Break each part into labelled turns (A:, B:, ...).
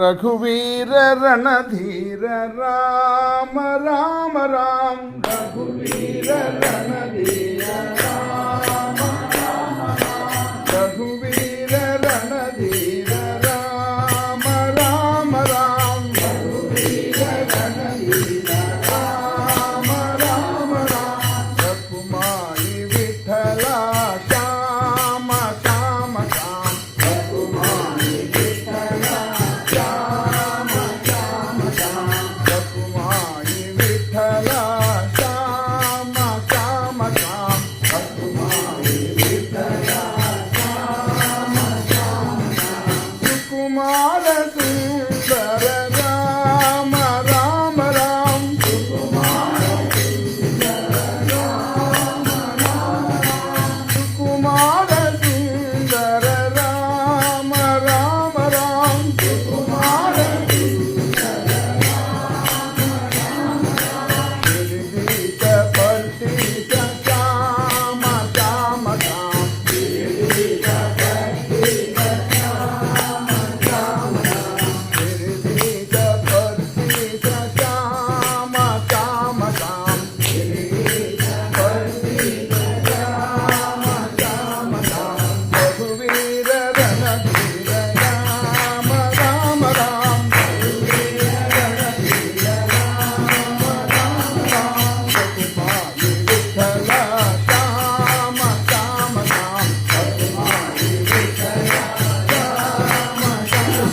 A: రఘువీర Ranadheera Rama Rama Rama రఘువీర Ranadheera mother's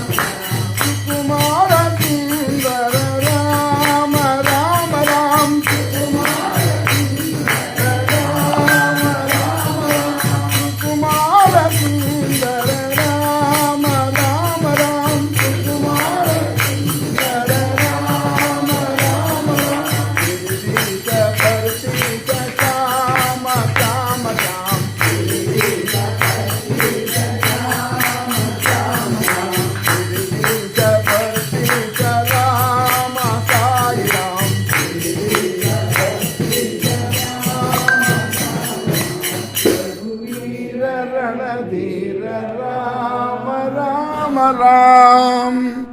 A: Thank you. రఘువీర